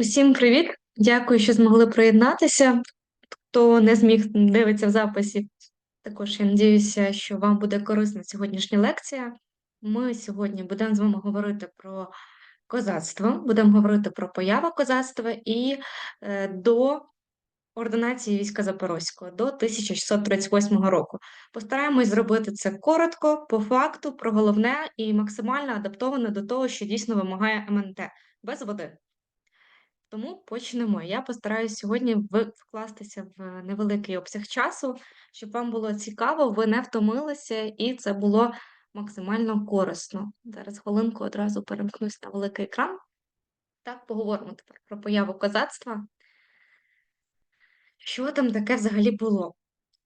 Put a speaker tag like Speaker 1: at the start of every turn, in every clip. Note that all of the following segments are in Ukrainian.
Speaker 1: Усім привіт! Дякую, що змогли приєднатися. Хто не зміг дивитися в записі, також я надіюся, що вам буде корисна сьогоднішня лекція. Ми сьогодні будемо з вами говорити про козацтво, будемо говорити про появу козацтва і е, до ординації війська Запорозького до 1638 року. Постараємось зробити це коротко, по факту, про головне і максимально адаптоване до того, що дійсно вимагає МНТ, без води. Тому почнемо. Я постараюсь сьогодні вкластися в невеликий обсяг часу, щоб вам було цікаво, ви не втомилися, і це було максимально корисно. Зараз хвилинку одразу перемкнусь на великий екран. Так, поговоримо тепер про появу козацтва. Що там таке взагалі було?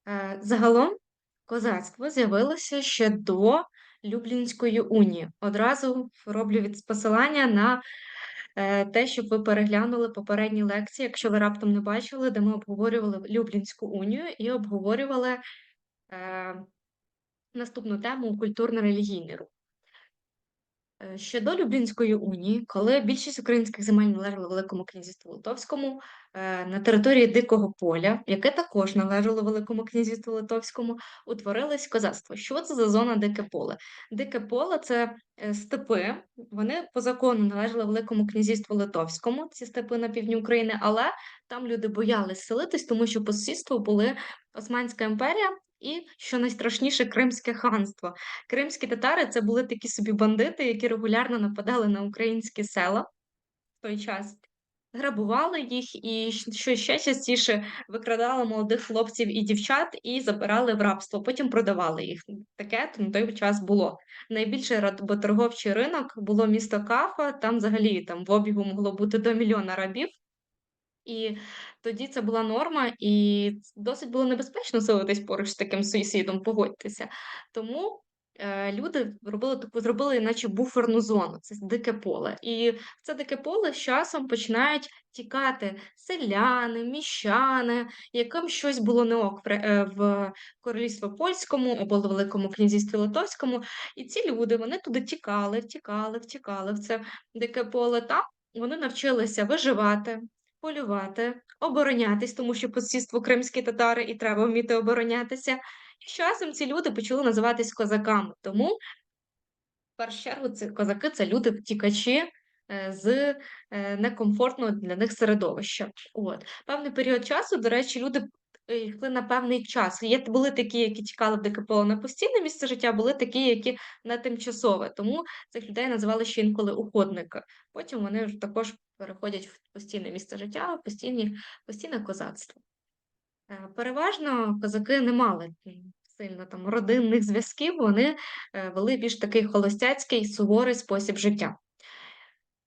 Speaker 1: Е, Загалом козацтво з'явилося ще до Люблінської унії. Одразу роблю від посилання на те, щоб ви переглянули попередні лекції, якщо ви раптом не бачили, де ми обговорювали Люблінську унію і обговорювали е, наступну тему культурно-релігійний рух. Ще до Люблінської унії, коли більшість українських земель належала Великому князівству Литовському, е, на території Дикого поля, яке також належало Великому князівству Литовському, утворилось козацтво. Що це за зона Дике поле? Дике поле це е, степи. Вони по закону належали Великому князівству Литовському, ці степи на півдні України, але там люди боялись селитись, тому що по були Османська імперія і, що найстрашніше, Кримське ханство. Кримські татари це були такі собі бандити, які регулярно нападали на українські села в той час. Грабували їх і, що ще частіше, викрадали молодих хлопців і дівчат і забирали в рабство, потім продавали їх. Таке на той час було. Найбільший работорговчий ринок було місто Кафа, там взагалі там в обігу могло бути до мільйона рабів. І тоді це була норма, і досить було небезпечно селитись поруч з таким сусідом, погодьтеся. Тому е, люди робили таку, зробили, наче буферну зону, це дике поле. І в це дике поле з часом починають тікати селяни, міщани, яким щось було не ок е, в королівстві польському або Великому князівстві Литовському. І ці люди вони туди тікали, втікали, втікали в це дике поле. Там вони навчилися виживати полювати, оборонятись, тому що по кримські татари і треба вміти оборонятися. І часом ці люди почали називатись козаками. Тому, в першу чергу, це козаки це люди втікачі е, з е, некомфортного для них середовища. От. Певний період часу, до речі, люди йшли на певний час. Є були такі, які тікали в дике поле на постійне місце життя, були такі, які на тимчасове. Тому цих людей називали ще інколи уходники. Потім вони також переходять в постійне місце життя, постійні, постійне козацтво. Е, Переважно козаки не мали сильно там родинних зв'язків, вони е, вели більш такий холостяцький суворий спосіб життя.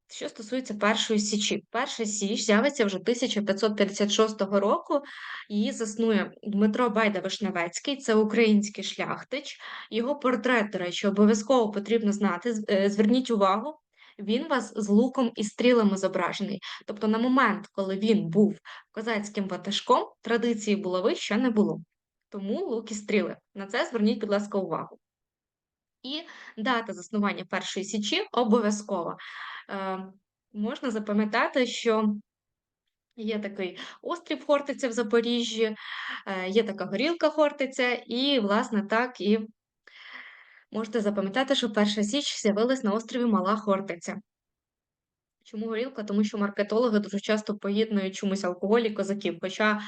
Speaker 1: Що стосується першої січі, перша січ з'явиться вже 1556 року. Її заснує Дмитро Байда Вишневецький, це український шляхтич. Його портрет, до речі, обов'язково потрібно знати. Е, Зверніть увагу, він вас з луком і стрілами зображений. Тобто, на момент, коли він був козацьким ватажком, традиції булави ще не було. Тому лук і стріли. На це зверніть, будь ласка, увагу. І дата заснування першої січі обов'язкова. Е, можна запам'ятати, що є такий острів Хортиця в Запоріжжі, е, є така горілка Хортиця, і, власне, так і можете запам'ятати, що перша січ з'явилась на острові Мала Хортиця. Чому горілка? Тому що маркетологи дуже часто поєднують чомусь алкоголь і козаків. Хоча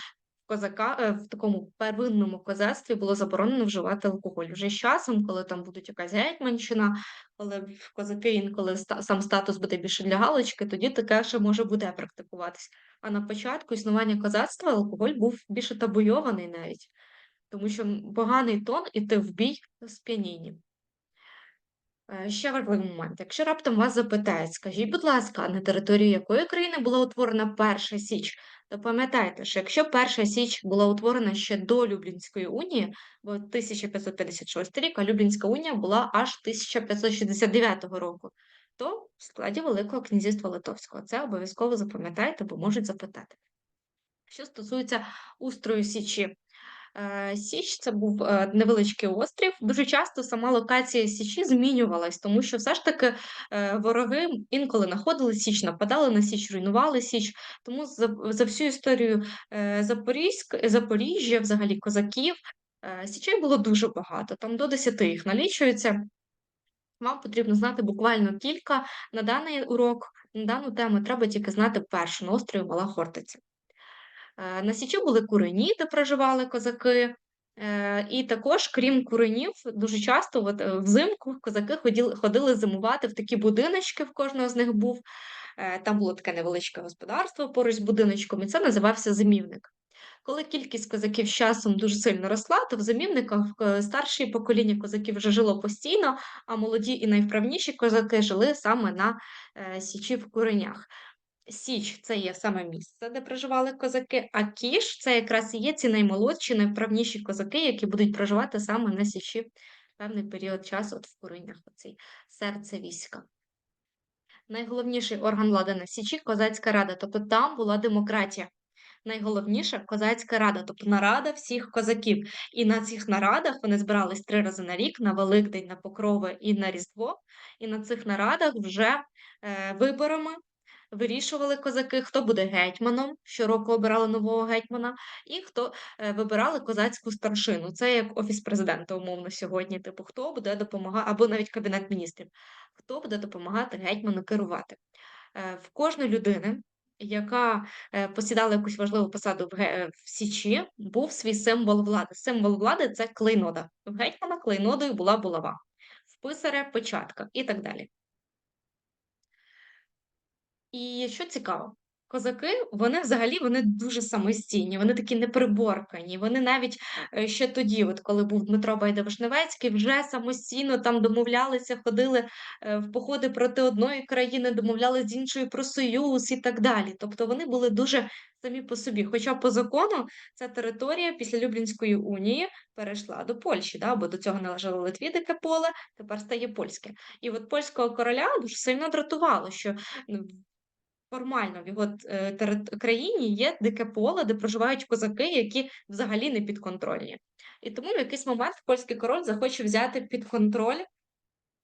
Speaker 1: козака е, в такому первинному козацтві було заборонено вживати алкоголь. Вже з часом, коли там буде якась гетьманщина, коли козаки інколи сам статус буде більше для галочки, тоді таке ще може буде практикуватись. А на початку існування козацтва алкоголь був більше табуйований навіть, тому що поганий тон іти в бій з п'яніння. Е, Ще важливий момент. Якщо раптом вас запитають, скажіть, будь ласка, на території якої країни була утворена Перша Січ, то пам'ятайте, що якщо Перша Січ була утворена ще до Люблінської унії, бо 1556 рік, а Люблінська унія була аж 1569 року, то в складі Великого князівства Литовського. Це обов'язково запам'ятайте, бо можуть запитати. Що стосується устрою Січі, Січ це був е, невеличкий острів. Дуже часто сама локація Січі змінювалась, тому що все ж таки е, вороги інколи знаходили Січ, нападали на Січ, руйнували Січ. Тому за, за всю історію е, Запорізьк, Запоріжжя, взагалі козаків, е, Січей було дуже багато. Там до 10 їх налічується. Вам потрібно знати буквально кілька на даний урок, на дану тему треба тільки знати першу на острові Мала Хортиця. Е, На Січі були курені, де проживали козаки. Е, І також, крім куренів, дуже часто от, е, взимку козаки ходили, ходили зимувати в такі будиночки, в кожного з них був. Там було таке невеличке господарство поруч з будиночком, і це називався зимівник. Коли кількість козаків з часом дуже сильно росла, то в зимівниках старше покоління козаків вже жило постійно, а молоді і найвправніші козаки жили саме на січі в куренях. Січ це є саме місце, де проживали козаки, а кіш це якраз і є ці наймолодші, найвправніші козаки, які будуть проживати саме на січі певний період часу от в куренях, оцей серце війська. Найголовніший орган влади на Січі козацька рада, тобто там була демократія. Найголовніше козацька рада, тобто нарада всіх козаків. І на цих нарадах вони збирались три рази на рік на Великдень, на Покрови і на Різдво. І на цих нарадах вже е, виборами вирішували козаки, хто буде гетьманом, щороку обирали нового гетьмана, і хто е, вибирали козацьку старшину. Це як офіс президента, умовно сьогодні. Типу, хто буде допомагати, або навіть кабінет міністрів, хто буде допомагати гетьману керувати. Е, В кожної людини. Яка е, посідала якусь важливу посаду в, Січі, був свій символ влади. Символ влади це клейнода. В гетьмана клейнодою була булава, в писаря печатка і так далі. І що цікаво, козаки, вони взагалі вони дуже самостійні, вони такі неприборкані. Вони навіть е, ще тоді, от коли був Дмитро Байда-Вишневецький, вже самостійно там домовлялися, ходили е, в походи проти одної країни, домовлялися з іншою про союз і так далі. Тобто вони були дуже самі по собі. Хоча по закону ця територія після Люблінської унії перейшла до Польщі, да? бо до цього належало Литві дике поле, тепер стає польське. І от польського короля дуже сильно дратувало, що ну, формально в його е, країні є дике поле, де проживають козаки, які взагалі не підконтрольні. І тому в якийсь момент польський король захоче взяти під контроль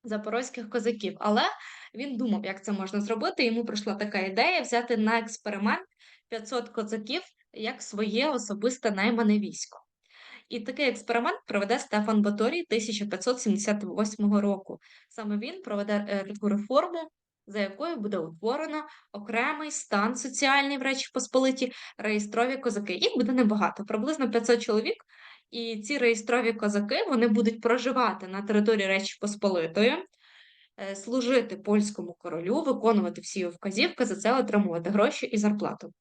Speaker 1: запорозьких козаків. Але він думав, як це можна зробити. Йому прийшла така ідея взяти на експеримент 500 козаків як своє особисте наймане військо. І такий експеримент проведе Стефан Баторій 1578 року. Саме він проведе е, таку реформу, за якою буде утворено окремий стан соціальний в Речі Посполиті, реєстрові козаки. Їх буде небагато, приблизно 500 чоловік. І ці реєстрові козаки вони будуть проживати на території Речі Посполитої, е, служити польському королю, виконувати всі його вказівки, за це отримувати гроші і зарплату.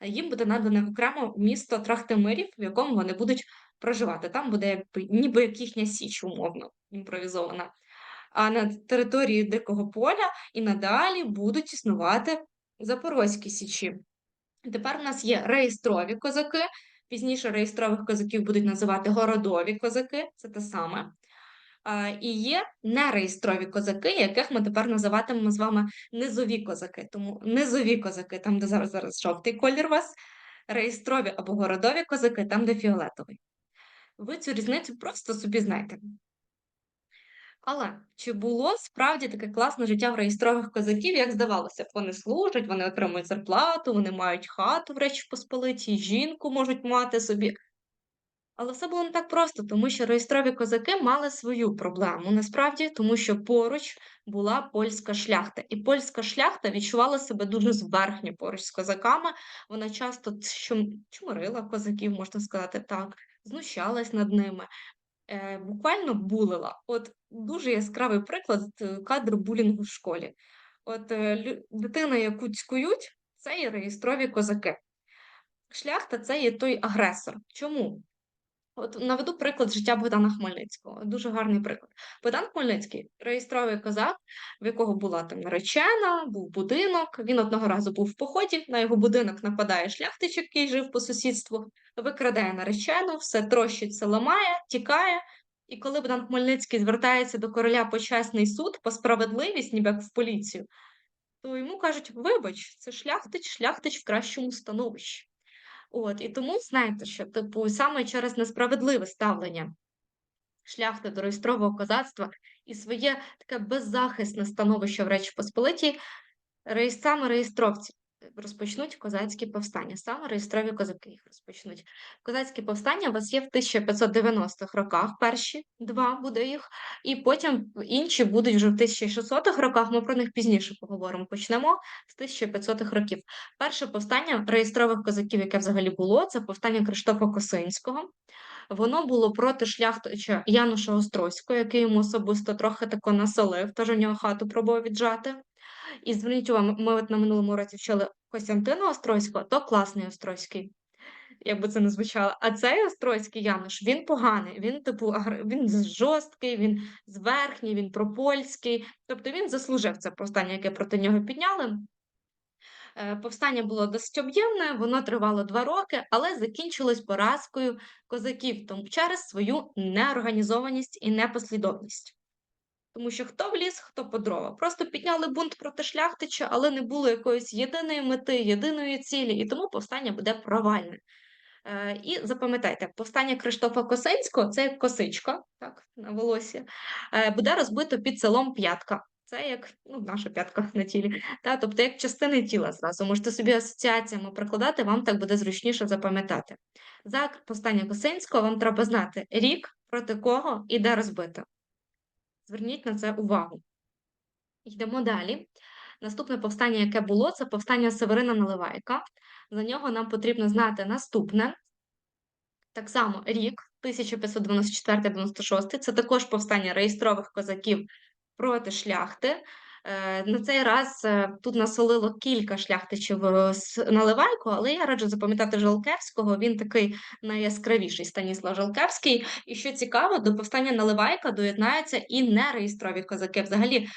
Speaker 1: Е, Їм буде надане окремо місто Трахтимирів, в якому вони будуть проживати. Там буде ніби як їхня січ, умовно, імпровізована. А на території Дикого поля і надалі будуть існувати запорозькі січі. Тепер у нас є реєстрові козаки. Пізніше реєстрових козаків будуть називати городові козаки, це те саме. І є нереєстрові козаки, яких ми тепер називатимемо з вами низові козаки. Тому низові козаки, там, де зараз зараз жовтий колір у вас, реєстрові або городові козаки, там, де фіолетовий. Ви цю різницю просто собі знаєте. Але чи було справді таке класне життя в реєстрових козаків, як здавалося б, вони служать, вони отримують зарплату, вони мають хату в Речі Посполитій, жінку можуть мати собі. Але все було не так просто, тому що реєстрові козаки мали свою проблему насправді, тому що поруч була польська шляхта, і польська шляхта відчувала себе дуже зверхньо поруч з козаками. Вона часто чум- козаків, можна сказати так, знущалась над ними, буквально булила. От дуже яскравий приклад кадру кадр булінгу в школі. От е, дитина, яку цькують, це є реєстрові козаки. Шляхта це є той агресор. Чому? От наведу приклад життя Богдана Хмельницького. Дуже гарний приклад. Богдан Хмельницький реєстровий козак, в якого була там наречена, був будинок. Він одного разу був в поході. На його будинок нападає шляхтич, який жив по сусідству, викрадає наречену, все трощить, все ламає, тікає. І коли Богдан Хмельницький звертається до короля почесний суд по справедливість, ніби як в поліцію, то йому кажуть: вибач, це шляхтич, шляхтич в кращому становищі. От, і тому знаєте, що, типу, саме через несправедливе ставлення шляхти до реєстрового козацтва і своє таке беззахисне становище в Речі Посполитій, саме реєстровці розпочнуть козацькі повстання, саме реєстрові козаки їх розпочнуть. Козацькі повстання у вас є в 1590-х роках, перші два буде їх, і потім інші будуть вже в 1600-х роках, ми про них пізніше поговоримо. Почнемо з 1500-х років. Перше повстання реєстрових козаків, яке взагалі було, це повстання Криштофа Косинського. Воно було проти шляхтича Януша Острозького, який йому особисто трохи тако насолив, теж у нього хату пробував віджати. І зверніть увагу, ми от на минулому році вчили Костянтина Острозького, то класний Острозький, як би це не звучало. А цей Острозький Януш, він поганий, він типу він жорсткий, він зверхній, він пропольський. Тобто він заслужив це повстання, яке проти нього підняли. Е, повстання було досить об'ємне, воно тривало два роки, але закінчилось поразкою козаків тому через свою неорганізованість і непослідовність. Тому що хто в ліс, хто по дрова. Просто підняли бунт проти шляхтича, але не було якоїсь єдиної мети, єдиної цілі, і тому повстання буде провальне. Е, І запам'ятайте, повстання Криштофа Косинського, це як косичка, так, на волосі, е, буде розбито під селом П'ятка. Це як ну, наша п'ятка на тілі. Та, тобто як частини тіла зразу. Можете собі асоціаціями прикладати, вам так буде зручніше запам'ятати. За повстання Косинського вам треба знати рік, проти кого і де розбито. Зверніть на це увагу. Йдемо далі. Наступне повстання, яке було, це повстання Северина Наливайка. За нього нам потрібно знати наступне. Так само рік 1594-96 це також повстання реєстрових козаків проти шляхти. Е, на цей раз е, тут насолило кілька шляхтичів е, з Наливайко, але я раджу запам'ятати Жалкевського. Він такий найяскравіший Станіслав Жалкевський. І що цікаво, до повстання Наливайка доєднаються і нереєстрові козаки. Взагалі,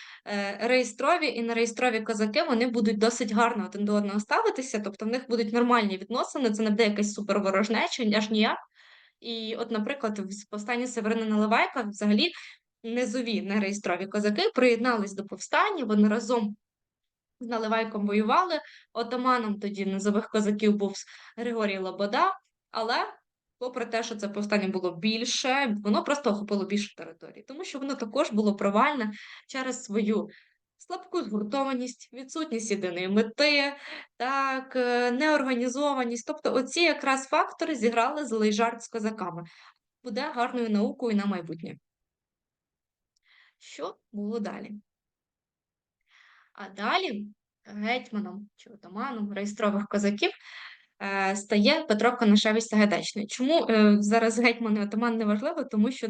Speaker 1: реєстрові і нереєстрові козаки вони будуть досить гарно один до одного ставитися, тобто в них будуть нормальні відносини. Це не буде якась суперворожнеча, аж ніяк. І, от, наприклад, в повстанні Северина Наливайка взагалі низові нереєстрові козаки приєднались до повстання, вони разом з Наливайком воювали. Отаманом тоді низових козаків був Григорій Лобода, але, попри те, що це повстання було більше, воно просто охопило більше території, тому що воно також було провальне через свою. Слабку згуртованість, відсутність єдиної мети, так, е, неорганізованість. Тобто, оці якраз фактори зіграли злий жарт з козаками. Буде гарною наукою на майбутнє. Що було далі? А далі гетьманом чи отаманом реєстрових козаків е, стає Петро Конашевич Сагайдачний. Чому е, зараз гетьман і отаман не важливо? Тому що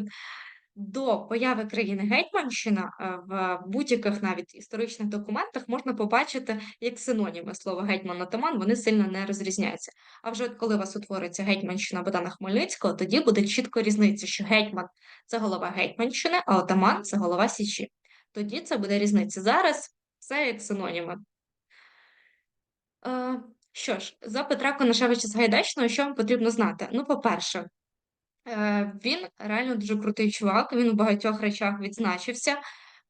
Speaker 1: до появи країни Гетьманщина е, в будь-яких навіть історичних документах можна побачити як синоніми слова гетьман-отаман, вони сильно не розрізняються. А вже от коли у вас утвориться Гетьманщина Богдана Хмельницького, тоді буде чітко різниця, що гетьман це голова Гетьманщини, а отаман це голова Січі. Тоді це буде різниця. Зараз це як синоніми. Е, що ж, за Петра Конашевича Сагайдачного, що вам потрібно знати? Ну, по-перше, він реально дуже крутий чувак, він у багатьох речах відзначився.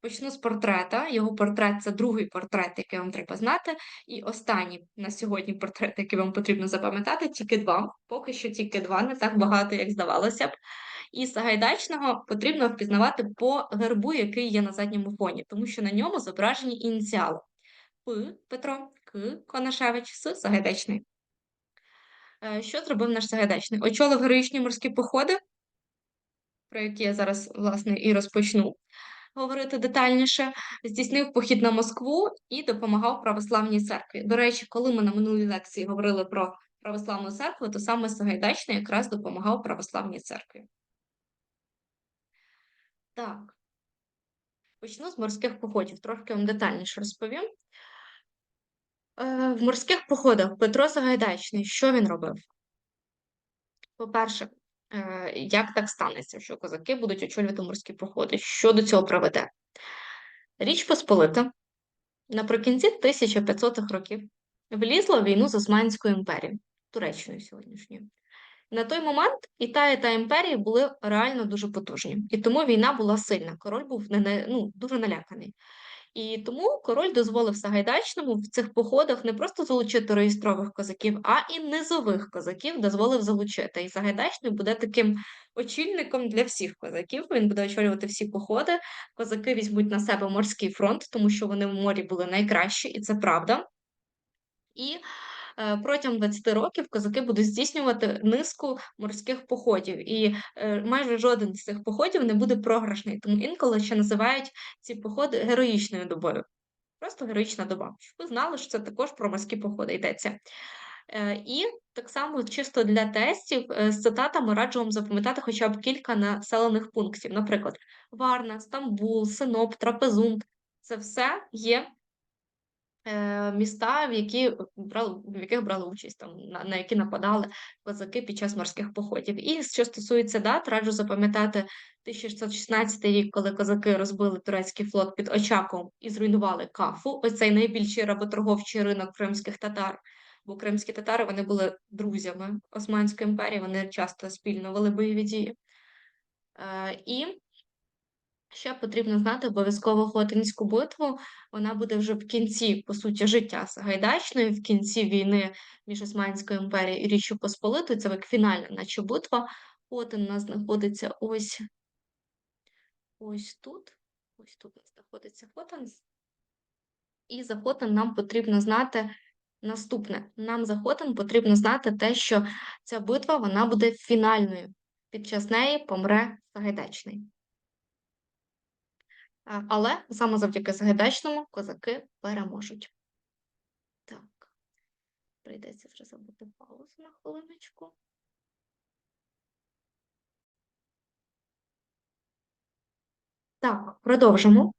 Speaker 1: Почну з портрета. Його портрет це другий портрет, який вам треба знати. І останній на сьогодні портрет, який вам потрібно запам'ятати, тільки два. Поки що тільки два, не так багато, як здавалося б. І Сагайдачного потрібно впізнавати по гербу, який є на задньому фоні, тому що на ньому зображені ініціали П Петро, К Конашевич, С Сагайдачний. Е, що зробив наш Сагайдачний? Очолив героїчні морські походи, про які я зараз, власне, і розпочну говорити детальніше, здійснив похід на Москву і допомагав православній церкві. До речі, коли ми на минулій лекції говорили про православну церкву, то саме Сагайдачний якраз допомагав православній церкві. Так, почну з морських походів, трошки вам детальніше розповім. Е, в морських походах Петро Сагайдачний, що він робив? По-перше, е, як так станеться, що козаки будуть очолювати морські походи? Що до цього приведе? Річ Посполита наприкінці 1500-х років влізла в війну з Османською імперією, Туреччиною сьогоднішньою. На той момент і та, і та імперії були реально дуже потужні, і тому війна була сильна. Король був ну, дуже наляканий. І тому король дозволив Сагайдачному в цих походах не просто залучити реєстрових козаків, а і низових козаків дозволив залучити. І Сагайдачний буде таким очільником для всіх козаків. Він буде очолювати всі походи. Козаки візьмуть на себе морський фронт, тому що вони в морі були найкращі, і це правда. І протягом 20 років козаки будуть здійснювати низку морських походів, і е, майже жоден з цих походів не буде програшний, тому інколи ще називають ці походи героїчною добою. Просто героїчна доба. Ви знали, що це також про морські походи йдеться. Е, і так само чисто для тестів з цитатами раджу вам запам'ятати хоча б кілька населених пунктів. Наприклад, Варна, Стамбул, Синоп, Трапезунд. Це все є Е, міста, в які брали, в яких брали участь, там, на, на які нападали козаки під час морських походів. І що стосується дат, раджу запам'ятати 1616 рік, коли козаки розбили турецький флот під Очаком і зруйнували Кафу, ось цей найбільший работорговчий ринок кримських татар. Бо кримські татари вони були друзями Османської імперії, вони часто спільно вели бойові дії. Е, і Ще потрібно знати обов'язково Хотинську битву. Вона буде вже в кінці, по суті, життя Сагайдачної, в кінці війни між Османською імперією і Річчю Посполитою. Це як фінальна, наче битва. Хотин у нас знаходиться ось ось тут. Ось тут у нас знаходиться Хотин. І за Хотин нам потрібно знати наступне. Нам за Хотин потрібно знати те, що ця битва вона буде фінальною. Під час неї помре Сагайдачний. Але саме завдяки Сагайдачному козаки переможуть. Так, прийдеться вже забути паузу на хвилиночку. Так, продовжимо.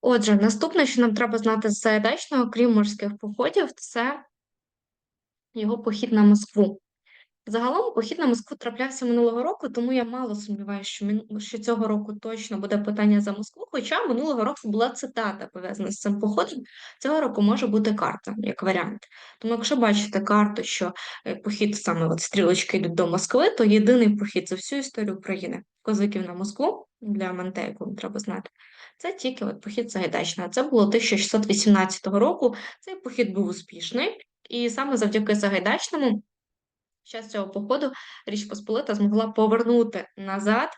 Speaker 1: Отже, наступне, що нам треба знати з Сагайдачного, крім морських походів, це його похід на Москву. Загалом похід на Москву траплявся минулого року, тому я мало сумніваюся, що що цього року точно буде питання за Москву. Хоча минулого року була цитата пов'язана з цим походом. Цього року може бути карта як варіант. Тому, якщо бачите карту, що е, похід саме от стрілочки йдуть до Москви, то єдиний похід за всю історію України козаків на Москву для Мантейку, треба знати. Це тільки от похід Сагайдачна. Це було 1618 року. Цей похід був успішний, і саме завдяки Сагайдачному час цього походу Річ Посполита змогла повернути назад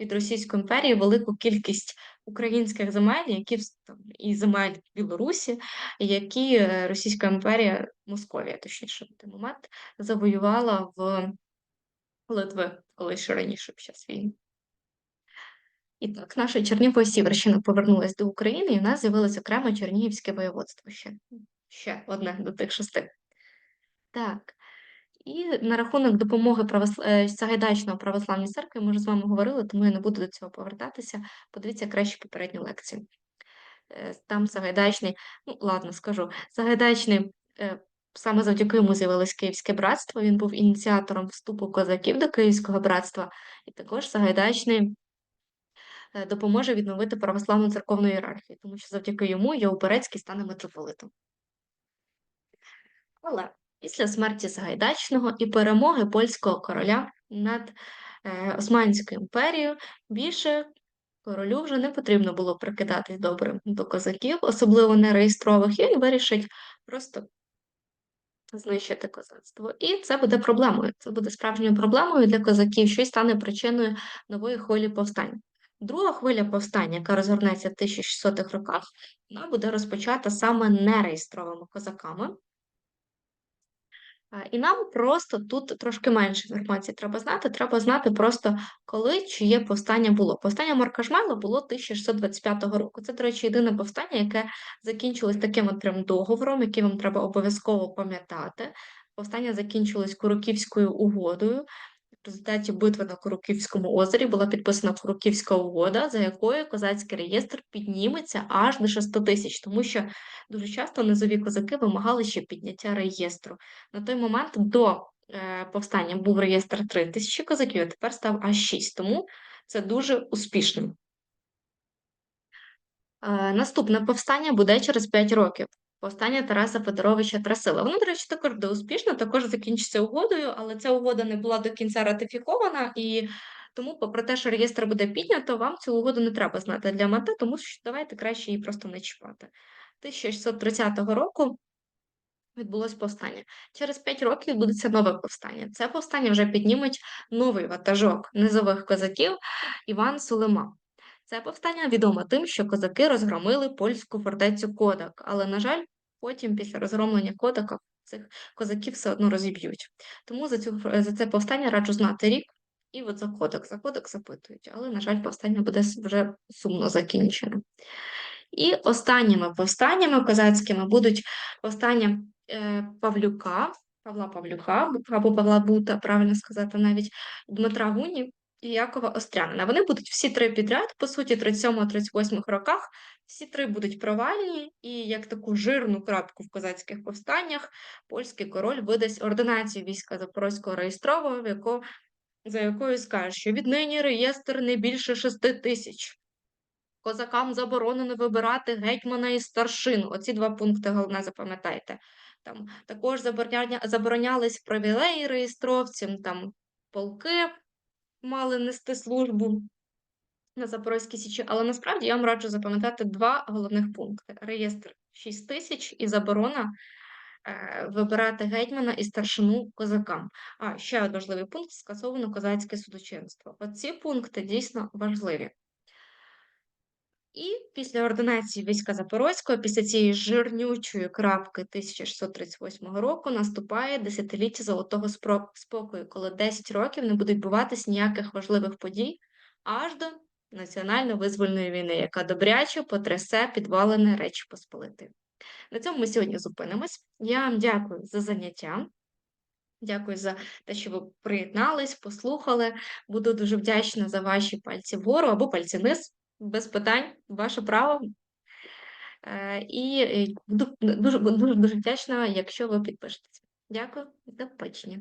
Speaker 1: від Російської імперії велику кількість українських земель, які там, і земель Білорусі, які е, Російська імперія, Московія, точніше, в той момент завоювала в Литви, коли ще раніше під час війни. І так, наша Чернігова Сіверщина повернулася до України, і в нас з'явилось окремо Чернігівське воєводство ще. Ще одне до тих шести. Так. І на рахунок допомоги. Е, Сагайдачного православній церкви ми вже з вами говорили, тому я не буду до цього повертатися. Подивіться краще попередню лекцію. Е, там Сагайдачний, ну ладно, скажу, Сагайдачний, е, саме завдяки йому з'явилось Київське братство. Він був ініціатором вступу козаків до Київського братства, і також Сагайдачний допоможе відновити православну церковну ієрархію, тому що завдяки йому Євперецький стане митрополитом. Але Після смерті Сагайдачного і перемоги польського короля над е, Османською імперією більше королю вже не потрібно було прикидатись добрим до козаків, особливо не реєстрових, і вирішить просто знищити козацтво. І це буде проблемою. Це буде справжньою проблемою для козаків, що й стане причиною нової хвилі повстань. Друга хвиля повстання, яка розгорнеться в 1600-х роках, вона буде розпочата саме нереєстровими козаками. І нам просто тут трошки менше інформації треба знати. Треба знати просто, коли чиє повстання було. Повстання Марка Жмайла було 1625 року. Це, до речі, єдине повстання, яке закінчилось таким от прям договором, який вам треба обов'язково пам'ятати. Повстання закінчилось Куроківською угодою, в результаті битви на Куруківському озері була підписана Куруківська угода, за якою козацький реєстр підніметься аж до 6 тисяч, тому що дуже часто низові козаки вимагали ще підняття реєстру. На той момент до е, повстання був реєстр 3 тисячі козаків, а тепер став аж 6, тому це дуже успішним. Е, наступне повстання буде через 5 років. Повстання Тараса Федоровича Трасила. Воно, до речі, також буде успішно, також закінчиться угодою, але ця угода не була до кінця ратифікована, і Тому, попри те, що реєстр буде піднято, вам цю угоду не треба знати для мети, тому що давайте краще її просто не чіпати. 1630 року відбулось повстання. Через 5 років відбудеться нове повстання. Це повстання вже підніметь новий ватажок низових козаків Іван Сулема. Це повстання відомо тим, що козаки розгромили польську фортецю Кодак, але, на жаль, потім, після розгромлення Кодака, цих козаків все одно розіб'ють. Тому за цю за це повстання раджу знати рік. І от за Кодак, за Кодак запитують, але, на жаль, повстання буде вже сумно закінчене. І останніми повстаннями козацькими будуть повстання е, Павлюка, Павла Павлюка, або Павла Бута, правильно сказати, навіть Дмитра Гуні і Якова Острянина. Вони будуть всі три підряд, по суті, 37-38 роках. Всі три будуть провальні, і як таку жирну крапку в козацьких повстаннях польський король видасть ординацію війська Запорозького реєстрового, в яко, за якою скаже, що віднині реєстр не більше шести тисяч. Козакам заборонено вибирати гетьмана і старшину. Оці два пункти головне запам'ятайте. Там також забороня... заборонялись привілеї реєстровцям, там полки мали нести службу на Запорозькій Січі, але насправді я вам раджу запам'ятати два головних пункти: реєстр 6 тисяч і заборона е, вибирати гетьмана і старшину козакам. А ще один важливий пункт скасовано козацьке судочинство. Оці пункти дійсно важливі. І після ординації війська Запорозького, після цієї жирнючої крапки 1638 року, наступає десятиліття золотого спокою, коли 10 років не будуть відбуватись ніяких важливих подій аж до національно-визвольної війни, яка добряче потрясе підвалене Речі Посполити. На цьому ми сьогодні зупинимось. Я вам дякую за заняття. Дякую за те, що ви приєднались, послухали. Буду дуже вдячна за ваші пальці вгору або пальці вниз без питань, ваше право. Е, і буду дуже дуже вдячна, якщо ви підпишетеся. Дякую, до побачення.